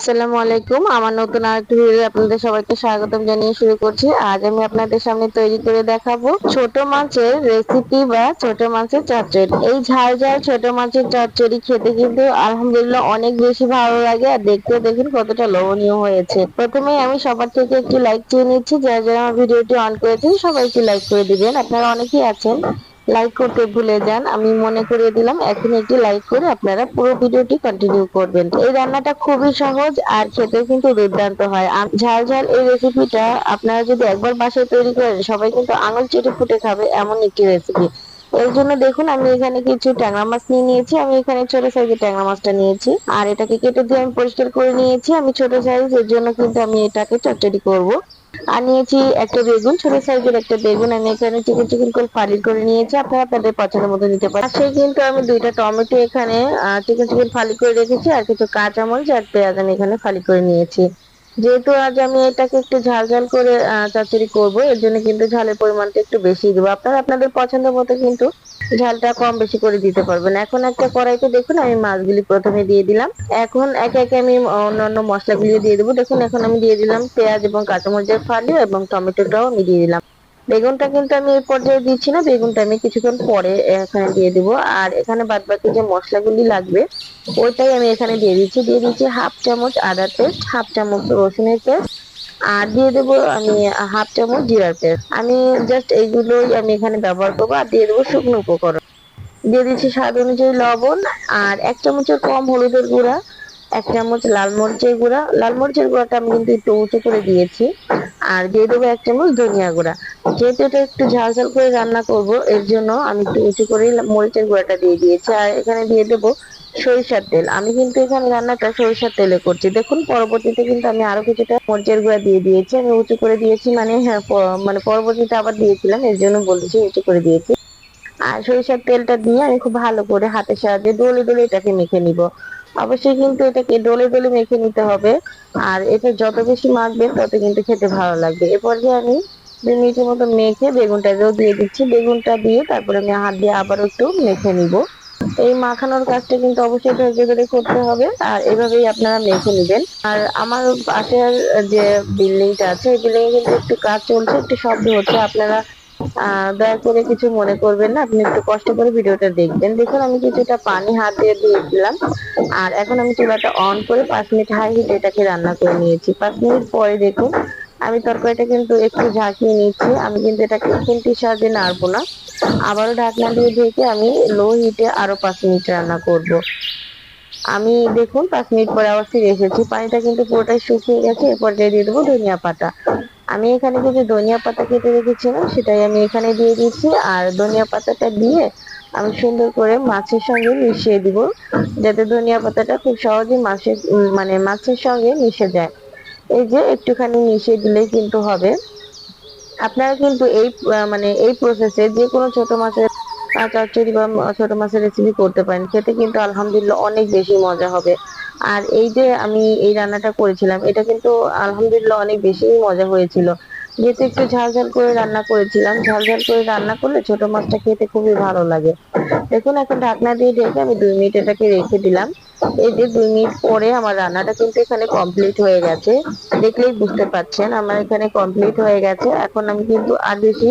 আসসালামু আলাইকুম। আমার নতুন আরেকটি ভিডিও আপনাদের সবাইকে স্বাগতম জানিয়ে শুরু করছি। আজ আমি আপনাদের সামনে তৈরি করে দেখাবো ছোট মাছের রেসিপি বা ছোট মাছের চচ্চড়ি। এই ঝাল ঝাল ছোট মাছের চচ্চড়ি খেতে কিন্তু আলহামদুলিল্লাহ অনেক বেশি ভালো লাগে আর দেখতে দেখুন কতটা লোভনীয় হয়েছে। প্রথমে আমি সবার থেকে একটি লাইক চেয়ে নিচ্ছি। যারা যারা আমার ভিডিওটি অন করেছেন সবাই একটি লাইক করে দিবেন। আপনারা অনেকেই আছেন লাইক করতে ভুলে যান। আমি মনে করিয়ে দিলাম এখন একটি লাইক করে আপনারা পুরো ভিডিওটি কন্টিনিউ করবেন। এই রান্নাটা খুবই সহজ আর খেতেও কিন্তু দুর্দান্ত হয়। ঝাল ঝাল এই রেসিপিটা আপনারা যদি একবার বাসায় তৈরি করেন, সবাই কিন্তু আঙুল চেটে ফুটে খাবে এমন একটি রেসিপি এর জন্য দেখুন, আমি এখানে কিছু ট্যাংরা মাছ নিয়ে নিয়েছি। আমি এখানে ছোট সাইজের ট্যাংরা মাছটা নিয়েছি। আর এটাকে কেটে দিয়ে আমি পরিষ্কার করে নিয়েছি। আমি ছোট সাইজ এর জন্য কিন্তু আমি এটাকে চচ্চড়ি করব। আর নিয়েছি একটা বেগুন, ছোট সাইজের একটা বেগুন। আমি এখানে চিকেন চিকেন করে ফালি করে নিয়েছি, আপনারা আপনাদের পছন্দের মতো নিতে পারেন। সেই কিন্তু আমি দুইটা টমেটো এখানে চিকেন চিকেন ফালি করে রেখেছি, আর কিছু কাঁচামরিচ আর পেঁয়াজ আমি এখানে ফালি করে নিয়েছি। যেহেতু আজ আমি এটাকে একটু ঝাল ঝাল করে চচ্চড়ি করব, এর জন্য কিন্তু ঝালের পরিমাণটা একটু বেশি দেবো। আপনারা আপনাদের পছন্দ মতো কিন্তু ঝালটা কম বেশি করে দিতে পারবেন। এখন একটা কড়াইতে দেখুন, আমি মাছগুলি প্রথমে দিয়ে দিলাম। এখন একে একে আমি অন্যান্য মশলাগুলি দিয়ে দেবো। দেখুন, এখন আমি দিয়ে দিলাম পেঁয়াজ এবং কাঁচামরিচের ফালি এবং টমেটোটাও আমি দিয়ে দিলাম। বেগুনটা কিন্তু আমি এই পর্যায়ে দিচ্ছি না, বেগুনটা আমি কিছুক্ষণ পরে এখানে দিয়ে দিব। আর এখানে বাদ বাকি যে মশলাগুলি লাগবে, ওইটাই আমি এখানে দিয়ে দিচ্ছি। দিয়ে দিচ্ছি হাফ চামচ আদা পেস্ট হাফ চামচ রসুনের পেস্ট আর দিয়ে দেবো আমি হাফ চামচ জিরার পেস্ট। আমি জাস্ট এইগুলোই আমি এখানে ব্যবহার করব আর দিয়ে দেবো শুকনো উপকরণ। দিয়ে দিচ্ছি স্বাদ অনুযায়ী লবণ আর এক চামচের কম হলুদের গুঁড়া, এক চামচ লাল মরিচের গুঁড়া। লাল মরিচের গুঁড়াটা আমি কিন্তু একটু উঁচু করে দিয়েছি। আর দিয়ে দেবো এক চামচ ধনিয়া গুঁড়া। যেহেতু এটা একটু ঝাল ঝাল করে রান্না করব, এর জন্য আমি একটু উঁচু করে মরিচের গুঁড়াটা দিয়ে দিয়েছি। আর এখানে দিয়ে দেবো সরিষার তেল। আমি কিন্তু এখানে রান্নাটা সরিষার তেলে করছি। দেখুন, পরবর্তীতে কিন্তু আমি আরও কিছুটা মরিচের গুঁড়া দিয়ে দিয়েছি। আমি উঁচু করে দিয়েছি মানে হ্যাঁ মানে পরবর্তীতে আবার দিয়েছিলাম, এর জন্য বলেছি উঁচু করে দিয়েছি। আর সরিষার তেলটা দিয়ে আমি খুব ভালো করে হাতের সাহায্যে ডলে ডলে এটাকে মেখে নিব। অবশ্যই কিন্তু এটাকে ডলে ডলে মেখে নিতে হবে। আর এটা যত বেশি মাখবেন, তত কিন্তু খেতে ভালো লাগবে। এরপর যে আমি দুই মিনিটের মতো মেখে বেগুনটাকেও দিয়ে দিচ্ছি। বেগুনটা দিয়ে তারপরে আমি হাত দিয়ে আবার একটু মেখে নিব। এই মাখানোর কাজটা কিন্তু অবশ্যই ধৈর্য ধরে করতে হবে, আর এভাবেই আপনারা মেখে নেবেন। আর আমার পাশের যে বিল্ডিংটা আছে, এই বিল্ডিং এ কিন্তু একটু কাজ চলছে, একটু শব্দ হচ্ছে, আপনারা দয়া করে কিছু মনে করবেন না, আপনি একটু কষ্ট করে ভিডিওটা দেখবেন। দেখুন, আমি কিছুটা পানি হাত দিয়ে দিয়েছিলাম আর এখন আমি চুলাটা অন করে পাঁচ মিনিট হাই হিটে এটাকে রান্না করে নিয়েছি। পাঁচ মিনিট পরে দেখুন আমি তরকারিটা কিন্তু একটু ঝাঁকিয়ে নিচ্ছি আমি কিন্তু এটাকে খুন্তির সাহায্যে নাড়বো না। আবারও ঢাকনা দিয়ে ঢেকে আমি লো হিটে আরও পাঁচ মিনিট রান্না করব। আমি দেখুন পাঁচ মিনিট পরে আবার ফিরে এসেছি। পানিটা কিন্তু পুরোটাই শুকিয়ে গেছে। এরপর দিয়ে দেবো ধনিয়া পাতা। আমি এখানে কিছু ধনিয়া পাতা কেটে রেখেছিলাম, সেটাই আমি এখানে দিয়ে দিচ্ছি আর ধনিয়া পাতাটা দিয়ে আমি সুন্দর করে মাছের সঙ্গে মিশিয়ে দিব। যাতে ধনিয়া পাতাটা খুব সহজে মাছের মানে মাছের সঙ্গে মিশে যায়। এই যে একটুখানি মিশিয়ে দিলেই কিন্তু হবে। আপনারা কিন্তু এই মানে এই প্রসেসে যে কোনো ছোট মাছের চচ্চড়ি বা ছোট মাছের রেসিপি করতে পারেন, খেতে কিন্তু আলহামদুলিল্লাহ অনেক বেশি মজা হবে। আর এই যে আমি এই রান্নাটা করেছিলাম, এটা কিন্তু আলহামদুলিল্লাহ অনেক বেশি মজা হয়েছিল। যেহেতু একটু ঝাল ঝাল করে রান্না করেছিলাম ঝাল ঝাল করে রান্না করলে ছোট মাছটা খেতে খুবই ভালো লাগে। দেখুন, এখন ঢাকনা দিয়ে ঢেকে আমি দুই মিনিট এটাকে রেখে দিলাম। এই যে দুই মিনিট পরে আমার রান্নাটা কিন্তু এখানে কমপ্লিট হয়ে গেছে। দেখলেই বুঝতে পারছেন, আমার এখানে কমপ্লিট হয়ে গেছে। এখন আমি কিন্তু আর বেশি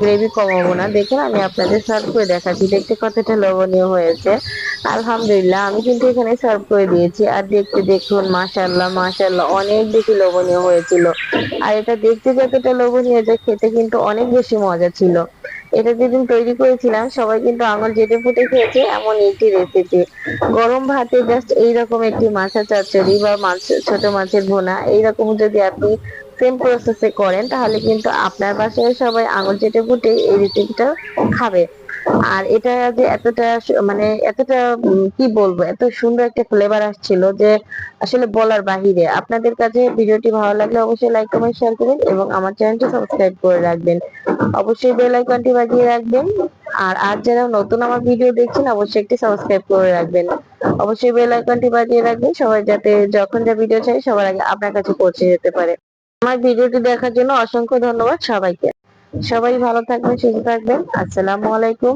গ্রেভি কমাবো না। দেখুন, আমি আপনাদের সার্ভ করে দেখাচ্ছি। দেখতে কতটা লোভনীয় হয়েছে। আলহামদুলিল্লাহ, আমি কিন্তু এখানে সার্ভ করে দিয়েছি। আর দেখতে দেখুন মাশাল্লাহ মাশাল্লাহ অনেক বেশি লবণীয় হয়েছিল। আর এটা দেখতে যতটা লোভনীয় যে খেতে কিন্তু অনেক বেশি মজা ছিল। এটা যেদিন তৈরি করেছিলাম, সবাই কিন্তু আঙুল যেতে ফুটে খেয়েছে, এমন একটি রেসিপি গরম ভাতে জাস্ট এইরকম একটি মাছের চচ্চড়ি বা মাছ, ছোট মাছের ভোনা, এইরকম যদি আপনি সেম প্রসেসে করেন, তাহলে কিন্তু আপনার বাসায় সবাই আঙুল চেটে ফুটে এই রেসিপিটা খাবে। আর এটা যে এতটা মানে এতটা কি বলব, এত সুন্দর একটা ফ্লেভার আসছিল যে আসলে বলার বাহিরে। আপনাদের কাছে ভিডিওটি ভালো লাগলে অবশ্যই লাইক কমেন্ট শেয়ার করবেন এবং আমার চ্যানেলটি সাবস্ক্রাইব করে রাখবেন। অবশ্যই বেল আইকনটি বাজিয়ে রাখবেন। আর আর যারা নতুন আমার ভিডিও দেখছেন, অবশ্যই একটি সাবস্ক্রাইব করে রাখবেন। অবশ্যই বেল আইকনটি বাজিয়ে রাখবেন। সবাই যাতে যখন যা ভিডিও চাই সবার আগে আপনার কাছে পৌঁছে যেতে পারে। আমার ভিডিওটি দেখার জন্য অসংখ্য ধন্যবাদ সবাইকে। সবাই ভালো থাকবেন সুস্থ থাকবেন। আসসালামু আলাইকুম।